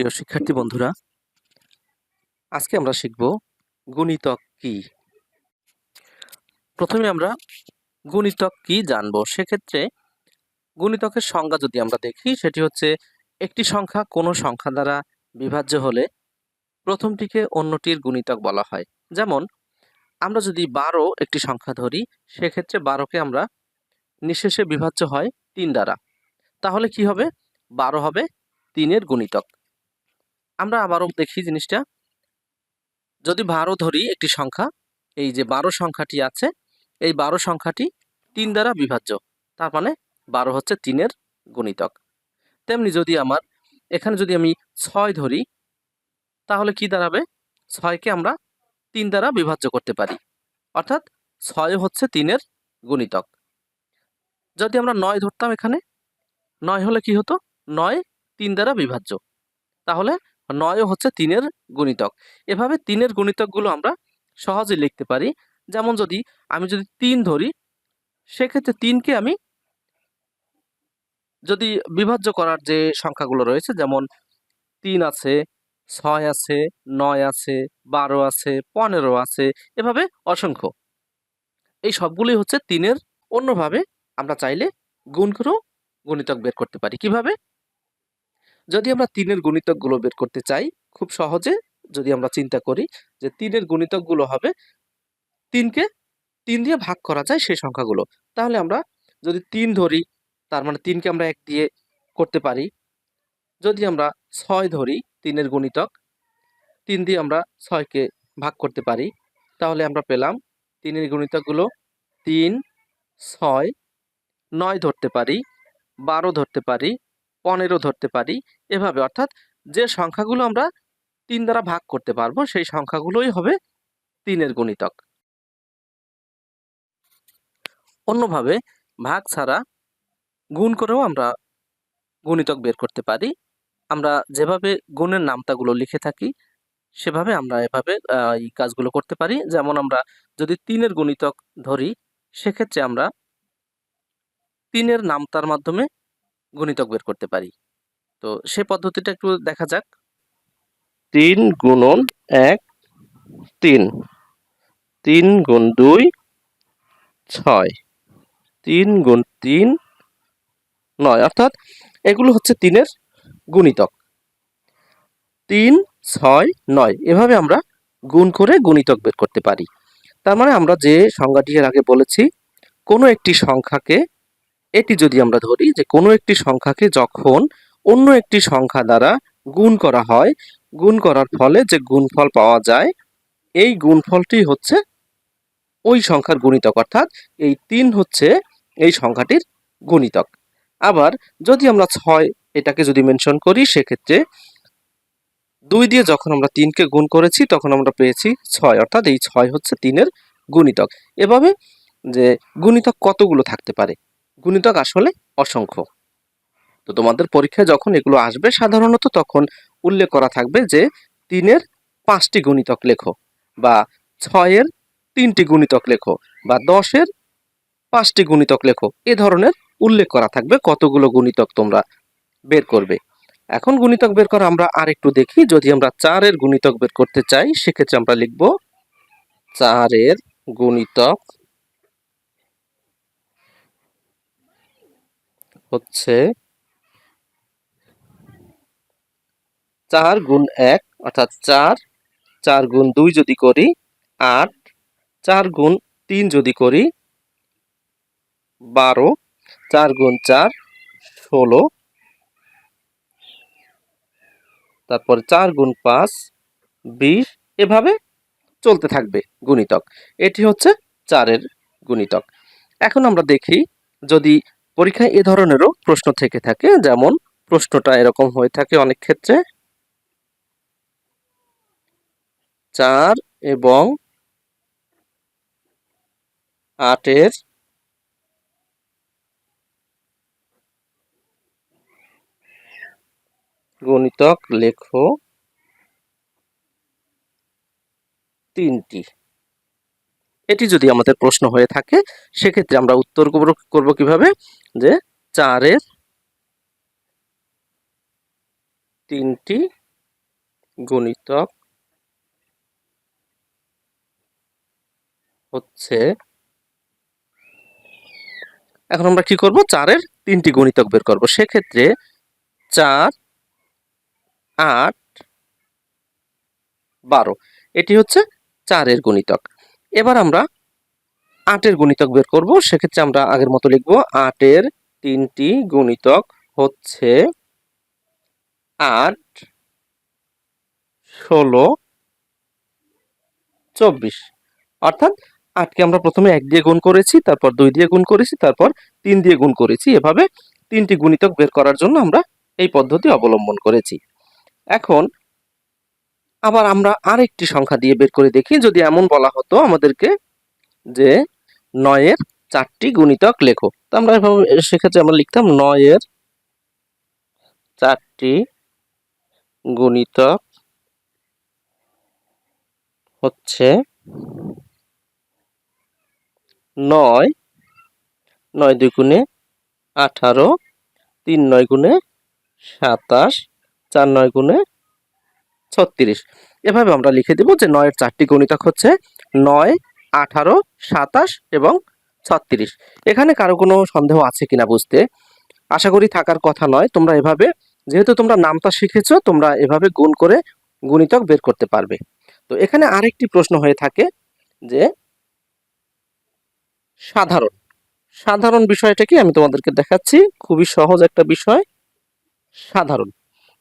প্রিয় শিক্ষার্থী বন্ধুরা, আজকে আমরা শিখব গুণিতক কি। প্রথমে আমরা গুণিতক কি জানব। সেক্ষেত্রে গুণিতকের সংজ্ঞা যদি আমরা দেখি, সেটি হচ্ছে একটি সংখ্যা কোনো সংখ্যা দ্বারা বিভাজ্য হলে প্রথমটিকে অন্যটির গুণিতক বলা হয়। যেমন, আমরা যদি বারো একটি সংখ্যা ধরি, সেক্ষেত্রে বারোকে আমরা নিঃশেষে বিভাজ্য হয় তিন দ্বারা। তাহলে কি হবে? বারো হবে তিনের গুণিতক। আমরা আবারও দেখি জিনিসটা। যদি বারো ধরি একটি সংখ্যা, এই যে বারো সংখ্যাটি আছে, এই বারো সংখ্যাটি তিন দ্বারা বিভাজ্য, তার মানে বারো হচ্ছে তিনের গুণিতক। তেমনি যদি আমার, এখানে যদি আমি ছয় ধরি, তাহলে কি দাঁড়াবে? ছয়কে আমরা তিন দ্বারা বিভাজ্য করতে পারি। অর্থাৎ ছয় হচ্ছে তিনের গুণিতক। যদি আমরা নয় ধরতাম এখানে, নয় হলে কি হতো? নয় তিন দ্বারা বিভাজ্য। তাহলে নয়ও হচ্ছে তিনের গুণিতক। এভাবে তিনের গুণিতকগুলো আমরা সহজে লিখতে পারি। যেমন যদি আমি যদি তিন ধরি, সেক্ষেত্রে তিনকে আমি যদি বিভাজ্য করার যে সংখ্যাগুলো রয়েছে, যেমন তিন আছে, ছয় আছে, নয় আছে, বারো আছে, পনেরো আছে, এভাবে অসংখ্য। এই সবগুলোই হচ্ছে তিনের অন্যভাবে আমরা চাইলে গুণ করেও গুণিতক বের করতে পারি। কীভাবে? যদি আমরা তিনের গুণিতকগুলো বের করতে চাই, খুব সহজে যদি আমরা চিন্তা করি যে তিনের গুণিতকগুলো হবে, তিনকে তিন দিয়ে ভাগ করা যায় সেই সংখ্যাগুলো। তাহলে আমরা যদি তিন ধরি, তার মানে তিনকে আমরা এক দিয়ে করতে পারি। যদি আমরা ছয় ধরি, তিনের গুণিতক, তিন দিয়ে আমরা ছয়কে ভাগ করতে পারি, তাহলে আমরা পেলাম তিনের গুণিতকগুলো তিন, ছয়, নয় ধরতে পারি, বারো ধরতে পারি পনেরো ধরতে পারি। এভাবে অর্থাৎ যে সংখ্যাগুলো আমরা তিন দ্বারা ভাগ করতে পারব, সেই সংখ্যাগুলোই হবে তিনের গুণিতক। অন্যভাবে ভাগ ছাড়া গুণ করেও আমরা গুণিতক বের করতে পারি। আমরা যেভাবে গুণের নামতাগুলো লিখে থাকি, সেভাবে আমরা এভাবে এই কাজগুলো করতে পারি। যেমন আমরা যদি তিনের গুণিতক ধরি, সেক্ষেত্রে আমরা তিনের নামতার মাধ্যমে গুণিতক বের করতে পারি। তো সে পদ্ধতিটা একটু দেখা যাক। তিন গুণন এক, তিন। তিন গুণ দুই, ছয়। তিন গুণ তিন, নয়। অর্থাৎ এগুলো হচ্ছে তিনের গুণিতক। তিন, ছয়, নয়। এভাবে আমরা গুণ করে গুণিতক বের করতে পারি। তার মানে আমরা যে সংজ্ঞাটি এর আগে বলেছি, কোনো একটি সংখ্যাকে এটি যদি আমরা ধরি যে কোনো একটি সংখ্যাকে যখন অন্য একটি সংখ্যা দ্বারা গুণ করা হয়, গুণ করার ফলে যে গুণফল পাওয়া যায়, এই গুণফলটি হচ্ছে ওই সংখ্যার গুণিতক। অর্থাৎ এই তিন হচ্ছে এই সংখ্যাটির গুণিতক। আবার যদি আমরা ছয় এটাকে যদি মেনশন করি, সেক্ষেত্রে দুই দিয়ে যখন আমরা তিনকে গুণ করেছি, তখন আমরা পেয়েছি ছয়। অর্থাৎ এই ছয় হচ্ছে তিনের গুণিতক। এভাবে যে গুণিতক কতগুলো থাকতে পারে? গুণিতক আসলে অসংখ্য। তো তোমাদের পরীক্ষায় যখন এগুলো আসবে, সাধারণত তখন উল্লেখ করা থাকবে যে তিনের পাঁচটি গুণিতক লেখো বা ছয়ের তিনটি গুণিতক লেখো বা দশের পাঁচটি গুণিতক লেখো। এ ধরনের উল্লেখ করা থাকবে কতগুলো গুণিতক তোমরা বের করবে। এখন গুণিতক বের করা আমরা আর একটু দেখি। যদি আমরা চারের গুণিতক বের করতে চাই, সেক্ষেত্রে আমরা লিখব চারের গুণিতক হচ্ছে চার গুণ এক, অর্থাৎ চার চার গুণ দুই যদি করি, আট, চার গুণ তিন যদি করি, বারো, চার গুণ চার, ষোলো, তারপর চার গুণ পাঁচ, বিশ, এভাবে চলতে থাকবে গুণিতক। এটি হচ্ছে চারের গুণিতক। এখন আমরা দেখি যদি পরীক্ষায় এ ধরনেরও প্রশ্ন থেকে থাকে, যেমন প্রশ্নটা এরকম হয়ে থাকে অনেক ক্ষেত্রে। চার এবং আটের গণিতক লেখো তিনটি। এটি যদি আমাদের প্রশ্ন হয়ে থাকে, সেক্ষেত্রে আমরা উত্তর করব কীভাবে? যে চারের তিনটি গুণিতক হচ্ছে, এখন আমরা কি করব? চারের তিনটি গুণিতক বের করব। সেক্ষেত্রে চার, আট, বারো, এটি হচ্ছে চারের গুণিতক। এবার আমরা আটের গুণিতক বের করব। সেক্ষেত্রে আমরা আগের মতো লিখব, আটের তিনটি গুণিতক হচ্ছে আট, ষোলো, চব্বিশ। অর্থাৎ আটকে আমরা প্রথমে এক দিয়ে গুণ করেছি, তারপর দুই দিয়ে গুণ করেছি, তারপর তিন দিয়ে গুণ করেছি। এভাবে তিনটি গুণিতক বের করার জন্য আমরা এই পদ্ধতি অবলম্বন করেছি। এখন আবার আমরা আরেকটি সংখ্যা দিয়ে বের করে দেখি। যদি এমন বলা হতো আমাদেরকে যে নয়ের চারটি গুণিতক লেখো। তো আমরা সেক্ষেত্রে আমরা লিখতাম নয়ের চারটি গুণিতক হচ্ছে নয়। নয় দুই গুণে আঠারো, তিন নয় গুণে সাতাশ, চার নয় গুণে ছত্রিশ। এভাবে আমরা লিখে দেব যে নয়ের চারটি গণিতক হচ্ছে নয়, আঠারো, সাতাশ এবং ছত্রিশ। এখানে কারও কোনো সন্দেহ আছে কিনা বুঝতে? আশা করি থাকার কথা নয়। তোমরা এভাবে, যেহেতু তোমরা নামটা শিখেছো, তোমরা এভাবে গুণ করে গুণিতক বের করতে পারবে। তো এখানে আরেকটি প্রশ্ন হয়ে থাকে যে সাধারণ সাধারণ বিষয়টা কি? আমি তোমাদেরকে দেখাচ্ছি। খুবই সহজ একটা বিষয়, সাধারণ।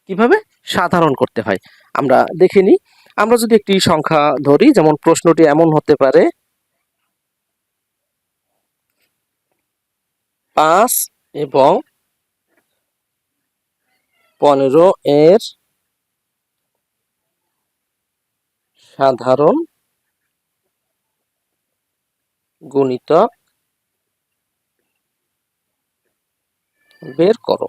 কীভাবে সাধারণ করতে হয়? আমরা দেখে নিই। আমরা যদি একটি সংখ্যা ধরি, যেমন প্রশ্নটি এমন হতে পারে। পাঁচ এবং পনেরো এর সাধারণ গুণিতক বের করো।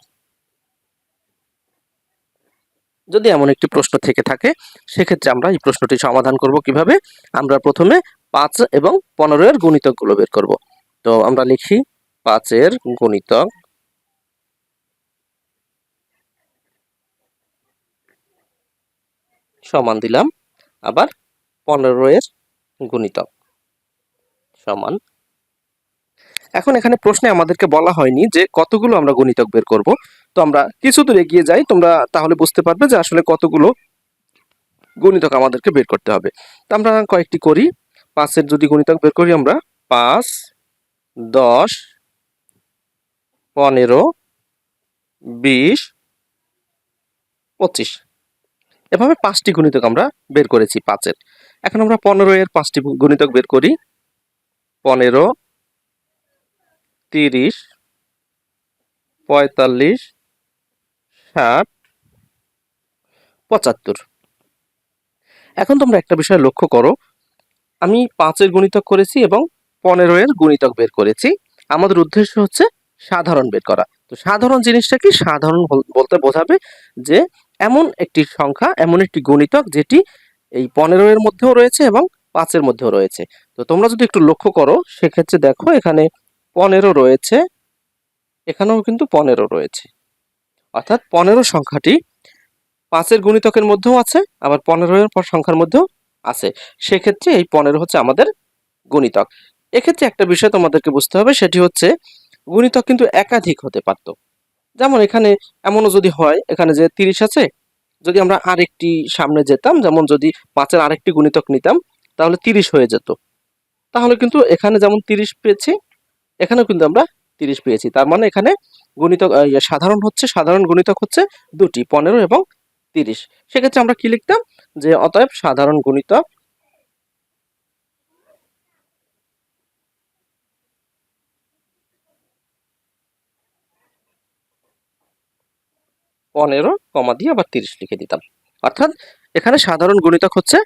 যদি এমন একটি প্রশ্ন থেকে থাকে, সেক্ষেত্রে আমরা এই প্রশ্নটি সমাধান করব কীভাবে? আমরা প্রথমে পাঁচ এবং পনেরো এর গুণিতকগুলো বের করব। তো আমরা লিখি পাঁচের গুণিতক সমান দিলাম আবার পনেরো এর গুণিতক সমান। এখন এখানে প্রশ্নে আমাদেরকে বলা হয়নি যে কতগুলো আমরা গুণিতক বের করব। তো আমরা কিছু দূর এগিয়ে যাই, তোমরা তাহলে বুঝতে পারবে যে আসলে কতগুলো গুণিতক আমাদেরকে বের করতে হবে। তো আমরা কয়েকটি করি। পাঁচের যদি গুণিতক বের করি আমরা, পাঁচ, দশ, পনেরো, বিশ, পঁচিশ। এভাবে পাঁচটি গুণিতক আমরা বের করেছি পাঁচের। এখন আমরা পনেরো এর পাঁচটি গুণিতক বের করি। পনেরো, তিরিশ, পঁয়তাল্লিশ ষাট পঁচাত্তর। এখন তোমরা একটা বিষয় লক্ষ্য করো। আমি পাঁচের গুণিতক করেছি এবং পনেরো এর গুণিতক বের করেছি। আমাদের উদ্দেশ্য হচ্ছে সাধারণ বের করা। তো সাধারণ জিনিসটা কি? সাধারণ বলতে বোঝাবে যে এমন একটি সংখ্যা, এমন একটি গুণিতক যেটি এই পনেরো এর মধ্যেও রয়েছে এবং পাঁচের মধ্যেও রয়েছে। তো তোমরা যদি একটু লক্ষ্য করো, সেক্ষেত্রে দেখো এখানে পনেরো রয়েছে, এখানেও কিন্তু পনেরো রয়েছে। অর্থাৎ পনেরো সংখ্যাটি পাঁচের গুণিতকের মধ্যেও আছে, আবার পনেরো এর সংখ্যার মধ্যেও আছে। সেক্ষেত্রে এই পনেরো হচ্ছে আমাদের গুণিতক। এক্ষেত্রে একটা বিষয় তোমাদেরকে বুঝতে হবে, সেটি হচ্ছে গুণিতক কিন্তু একাধিক হতে পারত। যেমন এখানে এমনও যদি হয়, এখানে যে তিরিশ আছে, যদি আমরা আরেকটি সামনে যেতাম, যেমন যদি পাঁচের আরেকটি গুণিতক নিতাম, তাহলে তিরিশ হয়ে যেত। তাহলে কিন্তু এখানে যেমন তিরিশ পেয়েছি, এখানেও কিন্তু আমরা তিরিশ পেয়েছি। তার মানে এখানে গুণিতক ইয়ে, সাধারণ হচ্ছে সাধারণ গুণিতক হচ্ছে দুটি পনেরো এবং তিরিশ। সেক্ষেত্রে আমরা কি লিখতাম? যে অতএব সাধারণ গুণিতক পনেরো কমা দিয়ে আবার তিরিশ লিখে দিতাম। অর্থাৎ এখানে সাধারণ গুণিতক হচ্ছে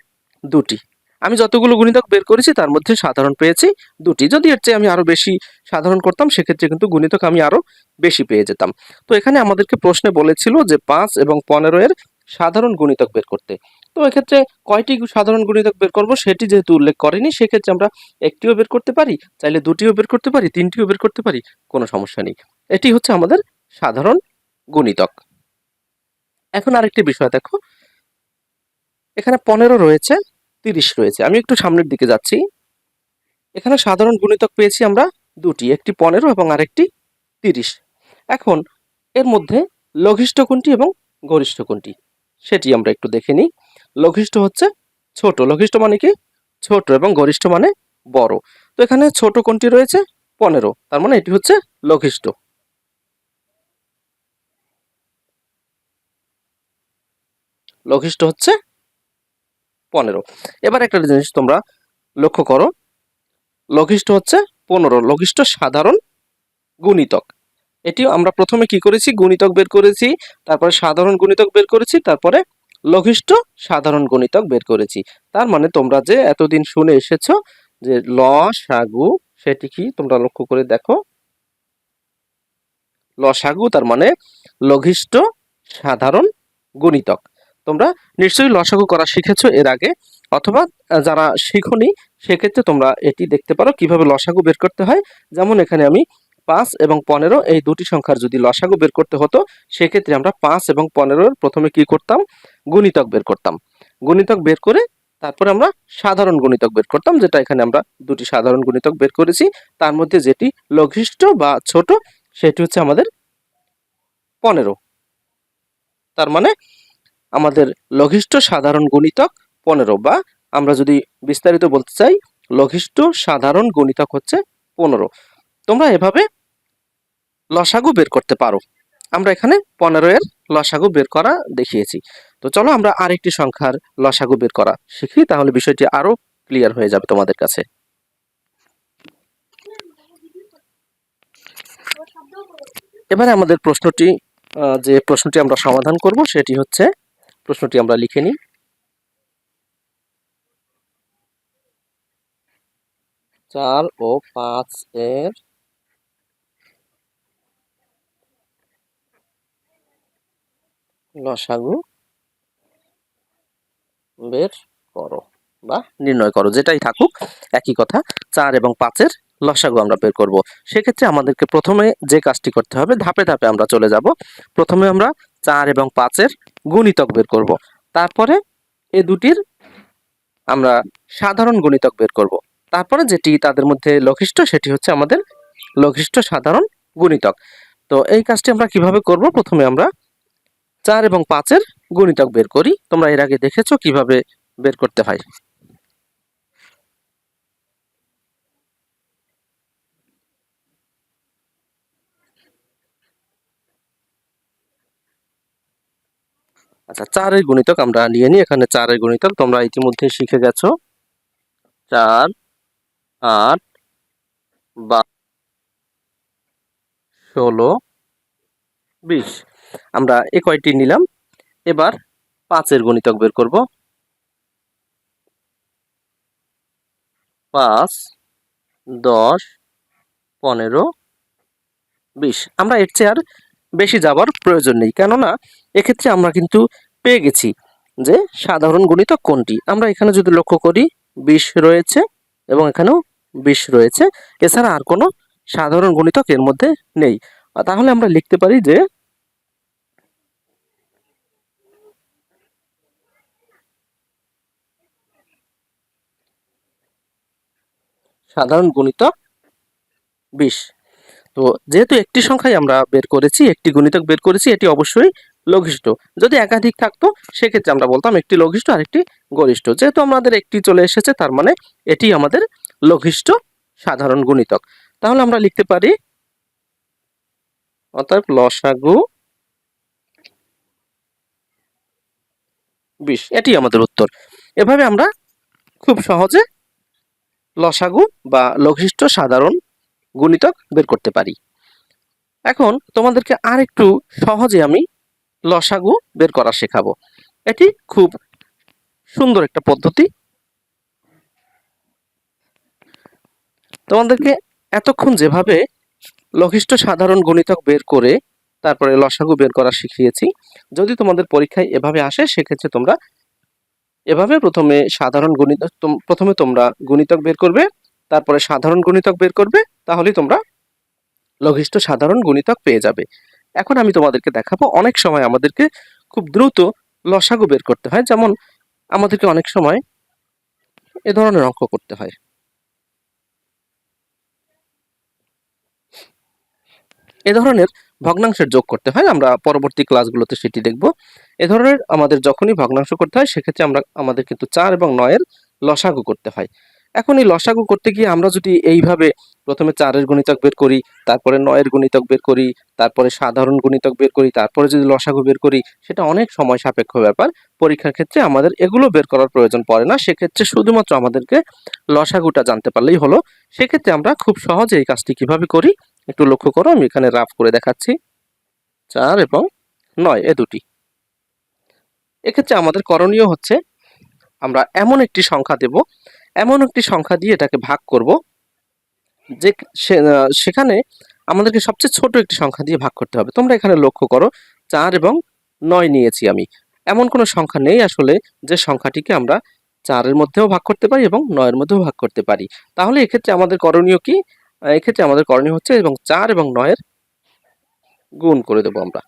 দুটি। আমি যতগুলো গুণিতক বের করেছি, তার মধ্যে সাধারণ পেয়েছি দুটি। যদি এর চেয়ে আমি আরও বেশি সাধারণ করতাম, সেক্ষেত্রে কিন্তু গুণিতক আমি আরও বেশি পেয়ে যেতাম। তো এখানে আমাদেরকে প্রশ্নে বলেছিল যে পাঁচ এবং পনেরো এর সাধারণ গুণিতক বের করতে। তো এক্ষেত্রে কয়টি সাধারণ গুণিতক বের করব সেটি যেহেতু উল্লেখ করেনি, সেক্ষেত্রে আমরা একটিও বের করতে পারি, চাইলে দুটিও বের করতে পারি, তিনটিও বের করতে পারি, কোনো সমস্যা নেই। এটি হচ্ছে আমাদের সাধারণ গুণিতক। এখন আরেকটি বিষয় দেখো। এখানে পনেরো রয়েছে তিরিশ রয়েছে। আমি একটু সামনের দিকে যাচ্ছি। এখানে সাধারণ গুণিতক পেয়েছি আমরা দুটি, একটি পনেরো এবং আরেকটি তিরিশ। এখন এর মধ্যে লঘিষ্ঠ কোনটি এবং গরিষ্ঠ কোনটি, সেটি আমরা একটু দেখে নিই। লঘিষ্ঠ হচ্ছে ছোট। লঘিষ্ঠ মানে কি? ছোট এবং গরিষ্ঠ মানে বড়। তো এখানে ছোট কোনটি রয়েছে? পনেরো। তার মানে এটি হচ্ছে লঘিষ্ঠ। লঘিষ্ঠ হচ্ছে পনেরো। এবার একটা জিনিস তোমরা লক্ষ্য করো। লঘিষ্ঠ হচ্ছে পনেরো। লঘিষ্ঠ সাধারণ গুণিতক। এটিও আমরা প্রথমে কি করেছি? গুণিতক বের করেছি। তারপরে সাধারণ গুণিতক বের করেছি। তারপরে লঘিষ্ঠ সাধারণ গুণিতক বের করেছি। তার মানে তোমরা যে এতদিন শুনে এসেছ যে ল, সাগু, সেটি কি তোমরা লক্ষ্য করে দেখো? লসাগু তার মানে লঘিষ্ঠ সাধারণ গুণিতক। তোমরা নিশ্চয়ই লসাগু করা শিখেছো এর আগে, অথবা যারা শিখনি, সেক্ষেত্রে তোমরা এটি দেখতে পারো কীভাবে লসাগু বের করতে হয়। যেমন এখানে আমি পাঁচ এবং পনেরো, এই দুটি সংখ্যার যদি লসাগু বের করতে হতো, সেক্ষেত্রে আমরা পাঁচ এবং পনেরোর প্রথমে কি করতাম? গুণিতক বের করতাম। গুণিতক বের করে তারপরে আমরা সাধারণ গুণিতক বের করতাম, যেটা এখানে আমরা দুটি সাধারণ গুণিতক বের করেছি। তার মধ্যে যেটি লঘিষ্ঠ বা ছোট, সেটি হচ্ছে আমাদের পনেরো। তার মানে আমাদের লঘিষ্ঠ সাধারণ গুণিতক পনেরো বা আমরা যদি বিস্তারিত বলতে চাই, লঘিষ্ঠ সাধারণ গণিতক হচ্ছে পনেরো। তোমরা এভাবে লসাগু বের করতে পারো। আমরা এখানে পনেরো এর লসাগু বের করা দেখিয়েছি। তো চলো আমরা আরেকটি সংখ্যার লসাগু বের করা শিখি, তাহলে বিষয়টি আরও ক্লিয়ার হয়ে যাবে তোমাদের কাছে। এবারে আমাদের প্রশ্নটি যে প্রশ্নটি আমরা সমাধান করব সেটি হচ্ছে প্রশ্নটি আমরা লিখে নিই। চার ও পাঁচ এর লসাগু বের করো বা নির্ণয় করো, যেটাই থাকুক, একই কথা, চার এবং পাঁচের লসাগু আমরা বের করব। সেক্ষেত্রে আমাদেরকে প্রথমে যে কাজটি করতে হবে, ধাপে ধাপে আমরা চলে যাব। প্রথমে আমরা চার এবং পাঁচের গুণিতক বের করব। তারপরে এ দুটির আমরা সাধারণ গুণিতক বের করব। তারপরে যেটি তাদের মধ্যে লঘিষ্ঠ, সেটি হচ্ছে আমাদের লঘিষ্ঠ সাধারণ গুণিতক। তো এই কাজটি আমরা কীভাবে করব? প্রথমে আমরা চার এবং পাঁচের গুণিতক বের করি। তোমরা এর আগে দেখেছ কীভাবে বের করতে হয়। আচ্ছা চারের গণিতক আমরা নিয়ে নিই, এখানে চারের গণিতক তোমরা ইতিমধ্যে শিখে গেছো। চার, আট, বা ষোলো, বিশ। আমরা এ কয়টি নিলাম? এবার পাঁচের গণিতক বের করব। পাঁচ, দশ, পনেরো, বিশ। আমরা এর চেয়ে আর বেশি যাবার প্রয়োজন নেই। কেননা, এক্ষেত্রে আমরা কিন্তু পেয়ে গেছি যে সাধারণ গুণিতক কোনটি? আমরা এখানে যদি লক্ষ্য করি, বিশ রয়েছে এবং এখানেও বিশ রয়েছে। এছাড়া আর কোনো সাধারণ গুণিতক এর মধ্যে নেই। তাহলে আমরা লিখতে পারি যে সাধারণ গুণিতক বিশ। তো যেহেতু একটি সংখ্যাই আমরা বের করেছি, একটি গুণিতক বের করেছি, এটি অবশ্যই লঘিষ্ঠ। যদি একাধিক থাকতো, সেক্ষেত্রে আমরা বলতাম একটি লঘিষ্ঠ আর একটি গরিষ্ঠ। যেহেতু আমাদের একটি চলে এসেছে, তার মানে এটি আমাদের লঘিষ্ঠ সাধারণ গুণিতক। তাহলে আমরা লিখতে পারি অতএব লসাগু বিশ। এটি আমাদের উত্তর। এভাবে আমরা খুব সহজে লসাগু বা লঘিষ্ঠ সাধারণ গুণিতক বের করতে পারি। এখন তোমাদেরকে আর একটু সহজে আমি লসাগু বের করা শেখাবো। এটি খুব সুন্দর একটা পদ্ধতি। তোমাদেরকে এতক্ষণ যেভাবে লঘিষ্ঠ সাধারণ গণিতক বের করে তারপরে লসাগু বের করা শিখিয়েছি, যদি তোমাদের পরীক্ষায় এভাবে আসে, সেক্ষেত্রে তোমরা এভাবে প্রথমে সাধারণ গণিত প্রথমে তোমরা গুণিতক বের করবে। তারপরে সাধারণ গুণিতক বের করবে, তাহলেই তোমরা লঘিষ্ঠ সাধারণ গুণিতক পেয়ে যাবে। এখন আমি তোমাদেরকে দেখাবো, অনেক সময় আমাদেরকে খুব দ্রুত লসাগু বের করতে হয়। যেমন আমাদেরকে অনেক সময় এ ধরনের অঙ্ক করতে হয়। এ ধরনের ভগ্নাংশের যোগ করতে হয়, আমরা পরবর্তী ক্লাসগুলোতে সেটি দেখব। এ ধরনের আমাদের যখনই ভগ্নাংশ করতে হয়, সেক্ষেত্রে আমরা, আমাদের কিন্তু চার এবং নয়ের লসাগু করতে হয়। এখন এই লসাগু করতে গিয়ে আমরা যদি এইভাবে প্রথমে চারের গুণিতক বের করি, তারপরে নয়ের গুণিতক বের করি, তারপরে সাধারণ গুণিতক বের করি, তারপরে যদি লসাগু বের করি, সেটা অনেক সময় সাপেক্ষ ব্যাপার। পরীক্ষার ক্ষেত্রে আমাদের এগুলো বের করার প্রয়োজন পড়ে না। সেক্ষেত্রে শুধুমাত্র আমাদেরকে লসাগুটা জানতে পারলেই হলো। সেক্ষেত্রে আমরা খুব সহজে এই কাজটি কীভাবে করি, একটু লক্ষ্য করো, আমি এখানে রাফ করে দেখাচ্ছি। চার এবং নয়, এ দুটি। এক্ষেত্রে আমাদের করণীয় হচ্ছে, আমরা এমন একটি সংখ্যা দেব এমন একটি সংখ্যা দিয়ে এটাকে ভাগ করব, যে সেখানে আমাদেরকে সবচেয়ে ছোট একটি সংখ্যা দিয়ে ভাগ করতে হবে। তোমরা এখানে লক্ষ্য করো, চার এবং নয় নিয়েছি আমি। এমন কোনো সংখ্যা নেই আসলে যে সংখ্যাটিকে আমরা চারের মধ্যেও ভাগ করতে পারি এবং নয়ের মধ্যেও ভাগ করতে পারি। তাহলে এক্ষেত্রে আমাদের করণীয় কি? এক্ষেত্রে আমাদের করণীয় হচ্ছে এবং চার এবং নয়ের গুণ করে দেবো আমরা।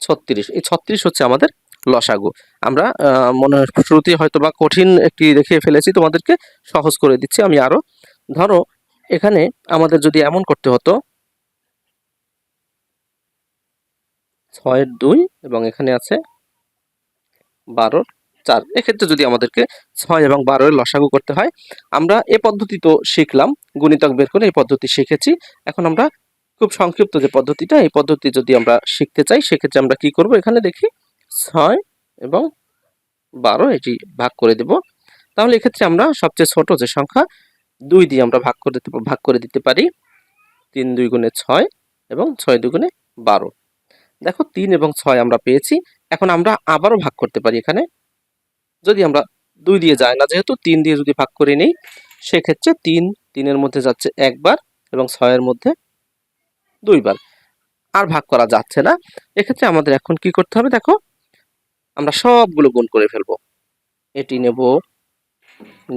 ছত্রিশ, এই ছত্রিশ হচ্ছে আমাদের লসাগু। আমরা মনে শুরুতেই হয়তো বা কঠিন একটি দেখিয়ে ফেলেছি, তোমাদেরকে সহজ করে দিচ্ছি আমি আরও। ধরো, এখানে আমাদের যদি এমন করতে হতো ছয়ের দুই, এবং এখানে আছে বারোর চার। এক্ষেত্রে যদি আমাদেরকে ছয় এবং বারোর লসাগু করতে হয়, আমরা এ পদ্ধতি তো শিখলাম, গুণিতক বের করে এই পদ্ধতি শিখেছি। এখন আমরা খুব সংক্ষিপ্ত যে পদ্ধতিটা, এই পদ্ধতি যদি আমরা শিখতে চাই, সেক্ষেত্রে আমরা কি করব? এখানে দেখি ছয় এবং বারো এটি ভাগ করে দেব। তাহলে এক্ষেত্রে আমরা সবচেয়ে ছোট যে সংখ্যা, দুই দিয়ে আমরা ভাগ করে ভাগ করে দিতে পারি। তিন দুই গুণে ছয় এবং ছয় দুগুণে বারো। দেখো তিন এবং ছয় আমরা পেয়েছি। এখন আমরা আবারও ভাগ করতে পারি এখানে। যদি আমরা দুই দিয়ে যায় না, যেহেতু তিন দিয়ে যদি ভাগ করে নিই, সেক্ষেত্রে তিন, তিনের মধ্যে যাচ্ছে একবার এবং ছয়ের মধ্যে দুইবার। আর ভাগ করা যাচ্ছে না। এক্ষেত্রে আমাদের এখন কি করতে হবে? দেখো আমরা সবগুলো গুণ করে ফেলব। এটি নেব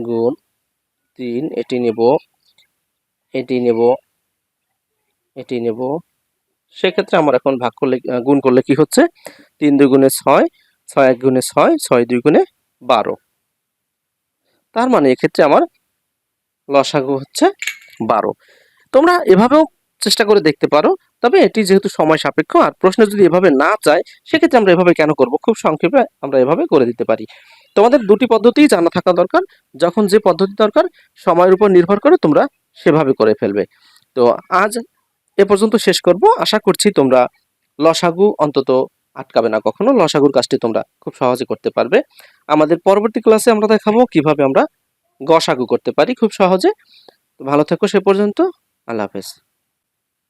গুণ তিন, এটি নেব এটি নেব এটি নেব। সেক্ষেত্রে আমার এখন ভাগ করলে গুণ করলে কি হচ্ছে? তিন দুই গুণে ছয় ছয় এক গুণে ছয় ছয় দুই গুণে বারো। তার মানে এক্ষেত্রে আমার লসাগু হচ্ছে বারো। তোমরা এভাবেও চেষ্টা করে দেখতে পারো। তবে এটি যেহেতু সময় সাপেক্ষ আর প্রশ্ন যদি এভাবে না চায় সেক্ষেত্রে আমরা এভাবে কেন করব? খুব সংক্ষেপে আমরা এভাবে করে দিতে পারি। তোমাদের দুটি পদ্ধতিই জানা থাকা দরকার। যখন যে পদ্ধতি দরকার, সময়ের উপর নির্ভর করে তোমরা সেভাবে করে ফেলবে। তো আজ এ পর্যন্ত শেষ করব। আশা করছি তোমরা লসাগু অন্তত আটকাবে না কখনো। লসাগুর কাজটি তোমরা খুব সহজে করতে পারবে। আমাদের পরবর্তী ক্লাসে আমরা দেখাবো কীভাবে আমরা গসাগু করতে পারি খুব সহজে। ভালো থেকো সে পর্যন্ত। আল্লাহ হাফেজ।